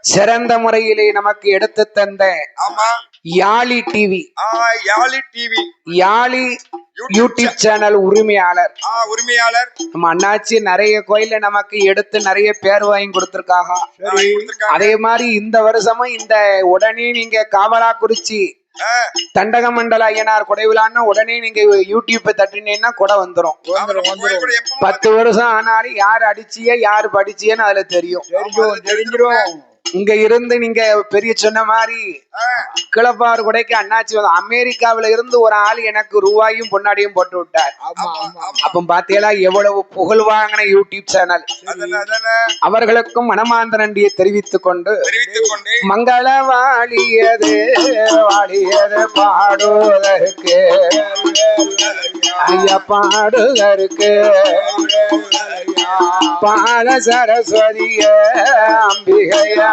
சிறந்த முறையிலே நமக்கு எடுத்து தந்த ஆமா. யாழி டிவி ஆ யாழி டிவி யாழி யூடியூப் சேனல் உரிமையாளர். ஆ உரிமையாளர். நம்ம அண்ணாச்சி நிறைய கோயில்ல நமக்கு எடுத்து நிறைய பேர் வாங்கி கொடுத்திருக்காங்க. அதே மாதிரி இந்த வருஷமும் இந்த உடனே நீங்க காவலாக்குறிச்சி ஆ, தண்டகமண்டல ஐயனார் கொடைவிழான்னா உடனே நீங்க யூடியூப் தட்டினீங்கன்னா கொடை வந்துரும். கோயில் பத்து வருஷம் ஆனாலும் யார் அடிச்சிய யார் படிச்சியன்னு அதுல தெரியும். தெரிஞ்சிரும். இங்க இருந்து நீங்க பெரிய சொன்ன மாதிரி கிளப்பாறு கொடைக்கு அண்ணாச்சி வந்து அமெரிக்காவில இருந்து ஒரு ஆள் எனக்கு ரூபாயும் பொன்னாடியும் போட்டு விட்டார். அப்ப பாத்தீங்களா எவ்வளவு புகழ் வாங்கின யூடியூப் சேனல். அவர்களுக்கும் மனமார்ந்த நன்றியை தெரிவித்துக் கொண்டு மங்கள வாழியது வாழியது பாடுவதற்கு. ஐயா பாடுவதற்கு. பால சரஸ்வதிய அம்பிகை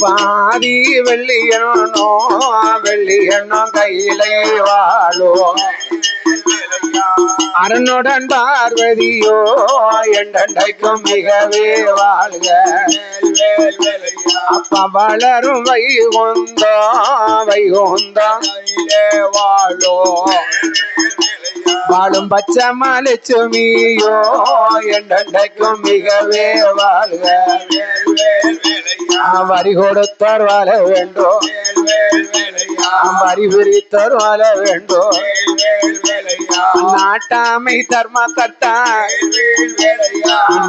பாதி வெள்ளியனோ வெள்ளியனோ கையிலே வாழோ அரணுடன் பார்வதியோ என்றைக்கும் மிகவே வாழ்க. அப்ப வளரும் வைகுந்தோ வைகுந்தோ வாழோ வாழும் பச்சை மலைச்சுமியோ என்றைக்கும் மிகவே வாழ்க. வரி கொடுத்தார் வாழ வேண்டும் வரி பிரித்தோர் வாழ வேண்டும் நாட்டாமை தர்ம தட்டா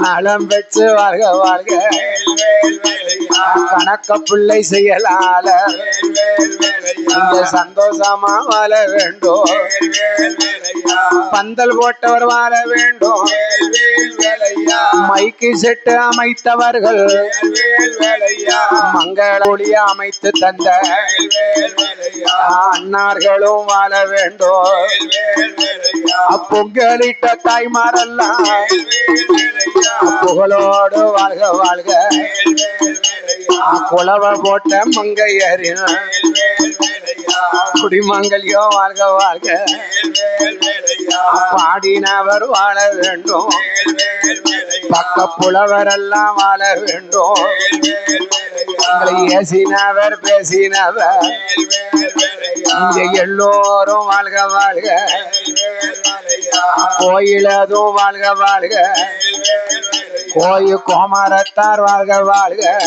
நலம் பெற்று வாழ்க வாழ்க. கணக்க பிள்ளை செய்யலால. இங்க சந்தோஷமா வாழ வேண்டும் பந்தல் போட்டவர் வாழ வேண்டும் மைக்கு செட்டு அமைத்தவர்கள். மங்கள ஒளிய அமைத்து தந்த அன்னார்களும் வாழ வேண்டும். அப்பொங்கலிட்ட தாய்மாரெல்லாம் புகழோடு வாழ்க வாழ்க. குளவ போட்ட மங்கையரின் குடிமங்கல்யோ வாழ்க வாழ்க. பாடினவர் வாழ வேண்டும். பக்க புலவரெல்லாம் வாழ வேண்டும். எங்களை ஏசினவர் பேசினவர். இங்க எல்லோரும் வாழ்க வாழ்க. கோயிலதும் வாழ்க வாழ்க. கோயில் கோமரத்தார் வாழ்க வாழ்க.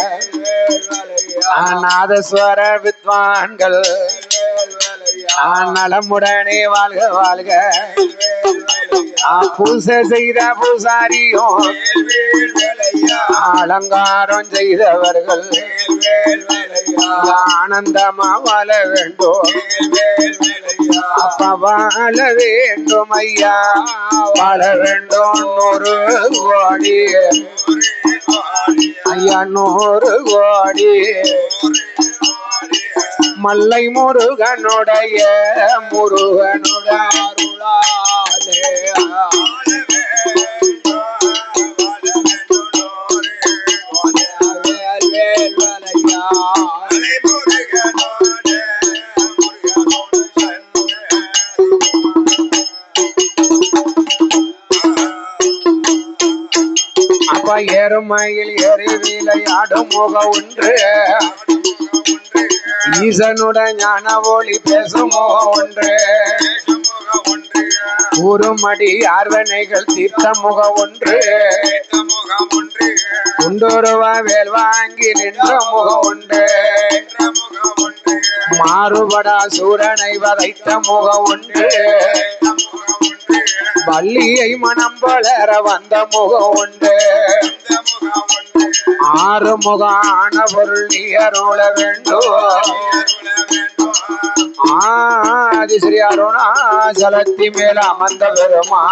நாதஸ்வர வித்வான்கள். நலமுடனே வாழ்க வாழ்க. பூசை செய்த பூசாரியும் அலங்காரம் செய்தவர்கள். ஆனந்தமா வாழ வேண்டும். அப்பா வாழ வேண்டும் ஐயா. வாழ வேண்டும் நூறு கோடி. ஐயா நூறு கோடி. மல்லை முருகனுடைய முருகனுடைய அருளாலே. அப்ப எருமையில் எரி ஆடும் முக ஒன்று. ஈசனுடன் ஞான ஒளி பேசும் முக ஒன்று. ஒருமடி ஆர்வனைகள் தீர்த்த முக ஒன்று. குண்டொருவ வேல் வாங்கி நின்ற முக ஒன்று. மாறுபடா சூரனை வதைத்த முக ஒன்று. வள்ளியை மனம் வளர வந்த முகம் உண்டு. ஆறு முகான பொருள் நீ அருள வேண்டும். ஆதி ஸ்ரீ அருணாச்சலத்தி மேல அமர்ந்த பெருமா